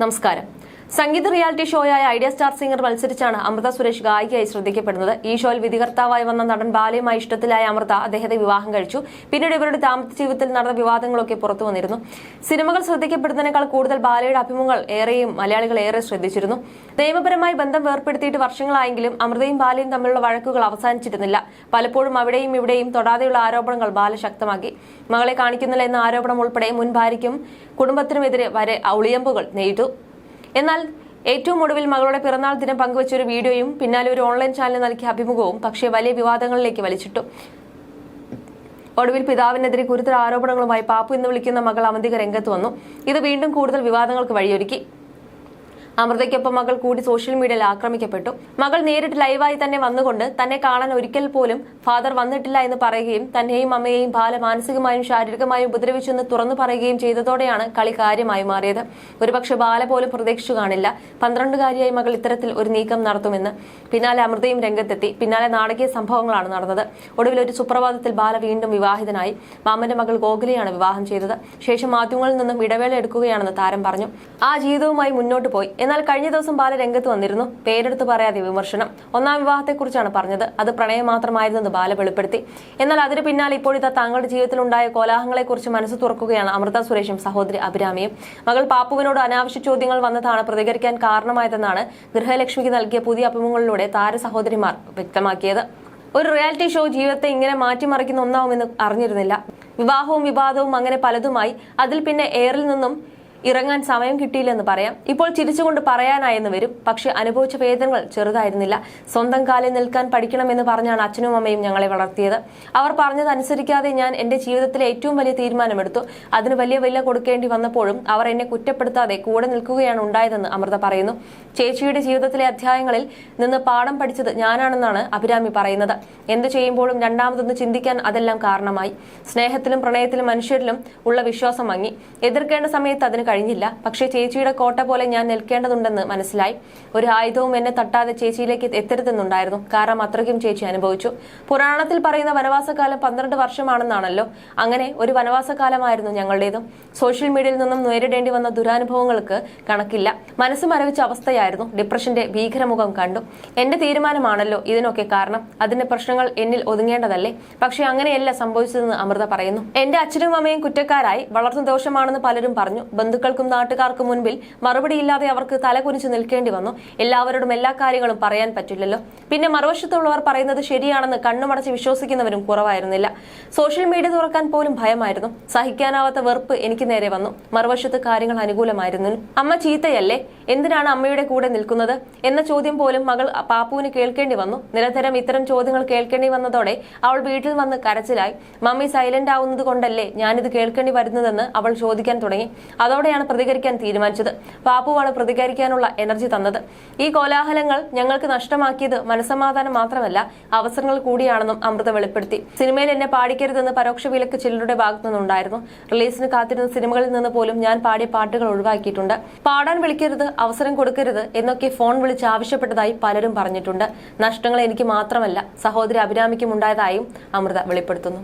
നമസ്കാരം സംഗീത റിയാലിറ്റി ഷോയായ ഐഡിയ സ്റ്റാർ സിംഗർ മത്സരിച്ചാണ് അമൃത സുരേഷ് ഗായികയായി ശ്രദ്ധിക്കപ്പെടുന്നത്. ഈ ഷോയിൽ വിധികർത്താവായി വന്ന നടൻ ബാലയുമായി ഇഷ്ടത്തിലായ അമൃത അദ്ദേഹത്തെ വിവാഹം കഴിച്ചു. പിന്നീട് ഇവരുടെ ദാമ്പത്യ ജീവിതത്തിൽ നടന്ന വിവാദങ്ങളൊക്കെ പുറത്തു വന്നിരുന്നു. സിനിമകൾ ശ്രദ്ധിക്കപ്പെടുന്നതിനേക്കാൾ കൂടുതൽ ബാലയുടെ അഭിമുഖങ്ങൾ ഏറെയും മലയാളികൾ ഏറെ ശ്രദ്ധിച്ചിരുന്നു. നിയമപരമായി ബന്ധം വേർപ്പെടുത്തിയിട്ട് വർഷങ്ങളായെങ്കിലും അമൃതയും ബാലയും തമ്മിലുള്ള വഴക്കുകൾ അവസാനിച്ചിരുന്നില്ല. പലപ്പോഴും അവിടെയും ഇവിടെയും തൊടാതെയുള്ള ആരോപണങ്ങൾ ബാല ശക്തമാക്കി. മകളെ കാണിക്കുന്നില്ല എന്ന ആരോപണം ഉൾപ്പെടെ മുൻ ഭാര്യയ്ക്കും കുടുംബത്തിനുമെതിരെ വരെ ഒളിയമ്പുകൾ നെയ്തു. എന്നാൽ ഏറ്റവും ഒടുവിൽ മകളുടെ പിറന്നാൾ ദിനം പങ്കുവച്ച ഒരു വീഡിയോയും പിന്നാലെ ഒരു ഓൺലൈൻ ചാനൽ നൽകിയ അഭിമുഖവും പക്ഷേ വലിയ വിവാദങ്ങളിലേക്ക് വലിച്ചിട്ടു. ഒടുവിൽ പിതാവിനെതിരെ ഗുരുതര ആരോപണങ്ങളുമായി പാപ്പു എന്ന് വിളിക്കുന്ന മകൾ അവന്തിക രംഗത്ത് വന്നു. ഇത് വീണ്ടും കൂടുതൽ വിവാദങ്ങൾക്ക് വഴിയൊരുക്കി. അമൃതയ്ക്കൊപ്പം മകൾ കൂടി സോഷ്യൽ മീഡിയയിൽ ആക്രമിക്കപ്പെട്ടു. മകൾ നേരിട്ട് ലൈവായി തന്നെ വന്നുകൊണ്ട് തന്നെ കാണാൻ ഒരിക്കൽ പോലും ഫാദർ വന്നിട്ടില്ല എന്ന് പറയുകയും തന്നെയും അമ്മയെയും ബാല മാനസികമായും ശാരീരികമായും ഉപദ്രവിച്ചെന്ന് തുറന്നു പറയുകയും ചെയ്തതോടെയാണ് കളി കാര്യമായി മാറിയത്. ഒരുപക്ഷെ ബാല പോലും പ്രതീക്ഷിച്ചു കാണില്ല. പന്ത്രണ്ടുകാരിയായി മകൾ ഇത്തരത്തിൽ ഒരു നീക്കം നടത്തുമെന്ന്. പിന്നാലെ അമൃതയും രംഗത്തെത്തി. പിന്നാലെ നാടകീയ സംഭവങ്ങളാണ് നടന്നത്. ഒടുവിൽ ഒരു സുപ്രഭാതത്തിൽ ബാല വീണ്ടും വിവാഹിതനായി. മാമന്റെ മകൾ ഗോകുലയാണ് വിവാഹം ചെയ്തത്. ശേഷം മാധ്യമങ്ങളിൽ നിന്നും ഇടവേള എടുക്കുകയാണെന്ന് താരം പറഞ്ഞു. ആ ജീവിതവുമായി മുന്നോട്ട് പോയി. എന്നാൽ കഴിഞ്ഞ ദിവസം ബാല രംഗത്ത് വന്നിരുന്നു. പേരെടുത്ത് പറയാതെ വിമർശനം. ഒന്നാം വിവാഹത്തെക്കുറിച്ചാണ് പറഞ്ഞത്. അത് പ്രണയം മാത്രമായിരുന്നെന്ന് ബാല വെളിപ്പെടുത്തി. എന്നാൽ അതിന് പിന്നാലെ ഇപ്പോഴത്തെ താങ്കളുടെ ജീവിതത്തിലുണ്ടായ കോലാഹലങ്ങളെക്കുറിച്ച് മനസ്സ് തുറക്കുകയാണ് അമൃത സുരേഷും സഹോദരി അഭിരാമിയും. മകൾ പാപ്പുവിനോട് അനാവശ്യ ചോദ്യങ്ങൾ വന്നതാണ് പ്രതികരിക്കാൻ കാരണമായതെന്നാണ് ഗൃഹലക്ഷ്മിക്ക് നൽകിയ പുതിയ അഭിമുഖങ്ങളിലൂടെ താര സഹോദരിമാർ വ്യക്തമാക്കിയത്. ഒരു റിയാലിറ്റി ഷോ ജീവിതത്തെ ഇങ്ങനെ മാറ്റിമറിക്കുന്ന ഒന്നാവുമെന്ന് അറിഞ്ഞിരുന്നില്ല. വിവാഹവും വിവാദവും അങ്ങനെ പലതുമായി അതിൽ പിന്നെ എയറിൽ നിന്നും ഇറങ്ങാൻ സമയം കിട്ടിയില്ലെന്ന് പറയാം. ഇപ്പോൾ ചിരിച്ചുകൊണ്ട് പറയാനായെന്ന് വരും. പക്ഷെ അനുഭവിച്ച വേദനകൾ ചെറുതായിരുന്നില്ല. സ്വന്തം കാലിൽ നിൽക്കാൻ പഠിക്കണമെന്ന് പറഞ്ഞാണ് അച്ഛനും അമ്മയും ഞങ്ങളെ വളർത്തിയത്. അവർ പറഞ്ഞതനുസരിക്കാതെ ഞാൻ എന്റെ ജീവിതത്തിലെ ഏറ്റവും വലിയ തീരുമാനമെടുത്തു. അതിന് വലിയ വില കൊടുക്കേണ്ടി വന്നപ്പോഴും അവർ എന്നെ കുറ്റപ്പെടുത്താതെ കൂടെ നിൽക്കുകയാണ് ഉണ്ടായതെന്ന് അമൃത പറയുന്നു. ചേച്ചിയുടെ ജീവിതത്തിലെ അധ്യായങ്ങളിൽ നിന്ന് പാഠം പഠിച്ചത് ഞാനാണെന്നാണ് അഭിരാമി പറയുന്നത്. എന്ത് ചെയ്യുമ്പോഴും രണ്ടാമതൊന്ന് ചിന്തിക്കാൻ അതെല്ലാം കാരണമായി. സ്നേഹത്തിലും പ്രണയത്തിലും മനുഷ്യരിലും ഉള്ള വിശ്വാസം മങ്ങി. എതിർക്കേണ്ട സമയത്ത് അതിന് കഴിഞ്ഞില്ല. പക്ഷേ ചേച്ചിയുടെ കോട്ട പോലെ ഞാൻ നിൽക്കേണ്ടതുണ്ടെന്ന് മനസ്സിലായി. ഒരു ആയുധവും എന്നെ തട്ടാതെ ചേച്ചിയിലേക്ക് എത്തരുതെന്നുണ്ടായിരുന്നു. കാരണം അത്രയ്ക്കും ചേച്ചി അനുഭവിച്ചു. പുരാണത്തിൽ പറയുന്ന വനവാസകാലം പന്ത്രണ്ട് വർഷമാണെന്നാണല്ലോ. അങ്ങനെ ഒരു വനവാസകാലമായിരുന്നു ഞങ്ങളുടേതും. സോഷ്യൽ മീഡിയയിൽ നിന്നും നേരിടേണ്ടി വന്ന ദുരാനുഭവങ്ങൾക്ക് കണക്കില്ല. മനസ്സ് മരവിച്ച അവസ്ഥയായിരുന്നു. ഡിപ്രഷന്റെ ഭീകരമുഖം കണ്ടു. എന്റെ തീരുമാനമാണല്ലോ ഇതിനൊക്കെ കാരണം. അതിന്റെ പ്രശ്നങ്ങൾ എന്നിൽ ഒതുങ്ങേണ്ടതല്ലേ? പക്ഷെ അങ്ങനെയല്ല സംഭവിച്ചതെന്ന് അമൃത പറയുന്നു. എന്റെ അച്ഛനും അമ്മയും കുറ്റക്കാരായി. വളർന്നു ദോഷമാണെന്ന് പലരും പറഞ്ഞു. ബന്ധുക്കൾക്കും നാട്ടുകാർക്കും മുൻപിൽ മറുപടിയില്ലാതെ അവർക്ക് തലകുനിച്ച് നിൽക്കേണ്ടി വന്നു. എല്ലാവരോടും എല്ലാ കാര്യങ്ങളും പറയാൻ പറ്റില്ലല്ലോ. പിന്നെ മറുവശത്തുള്ളവർ പറയുന്നത് ശരിയാണെന്ന് കണ്ണുമടച്ച് വിശ്വസിക്കുന്നവരും കുറവായിരുന്നില്ല. സോഷ്യൽ മീഡിയ തുറക്കാൻ പോലും ഭയമായിരുന്നു. സഹിക്കാനാവാത്ത വെറുപ്പ് എനിക്ക് നേരെ വന്നു. മറുവശത്ത് കാര്യങ്ങൾ അനുകൂലമായിരുന്നു. അമ്മ ചീത്തയല്ലേ? എന്തിനാണ് അമ്മയുടെ കൂടെ നിൽക്കുന്നത് എന്ന ചോദ്യം പോലും മകൾ പാപ്പുവിന് കേൾക്കേണ്ടി വന്നു. നിരന്തരം ഇത്തരം ചോദ്യങ്ങൾ കേൾക്കേണ്ടി വന്നതോടെ അവൾ വീട്ടിൽ വന്ന് കരച്ചിലായി. മമ്മി സൈലന്റ് ആവുന്നത് കൊണ്ടല്ലേ ഞാനിത് കേൾക്കേണ്ടി വരുന്നതെന്ന് അവൾ ചോദിക്കാൻ തുടങ്ങി. അതോടെയാണ് പ്രതികരിക്കാൻ തീരുമാനിച്ചത്. പാപ്പുവാണ് പ്രതികരിക്കാനുള്ള എനർജി തന്നത്. ഈ കോലാഹലങ്ങൾ ഞങ്ങൾക്ക് നഷ്ടമാക്കിയത് മനസമാധാനം മാത്രമല്ല അവസരങ്ങൾ കൂടിയാണെന്നും അമൃത വെളിപ്പെടുത്തി. സിനിമയിൽ എന്നെ പാടിക്കരുതെന്ന് പരോക്ഷ വിലക്ക് ചിലരുടെ ഭാഗത്തു നിന്നുണ്ടായിരുന്നു. റിലീസിന് കാത്തിരുന്ന സിനിമകളിൽ നിന്ന് പോലും ഞാൻ പാടിയ പാട്ടുകൾ ഒഴിവാക്കിയിട്ടുണ്ട്. പാടാൻ വിളിക്കരുത് അവസരം കൊടുക്കരുത് എന്നൊക്കെ ഫോൺ വിളിച്ച് ആവശ്യപ്പെട്ടതായി പലരും പറഞ്ഞിട്ടുണ്ട്. നഷ്ടങ്ങൾ എനിക്ക് മാത്രമല്ല സഹോദരി അഭിരാമിക്കും ഉണ്ടായതായും അമൃത വെളിപ്പെടുത്തുന്നു.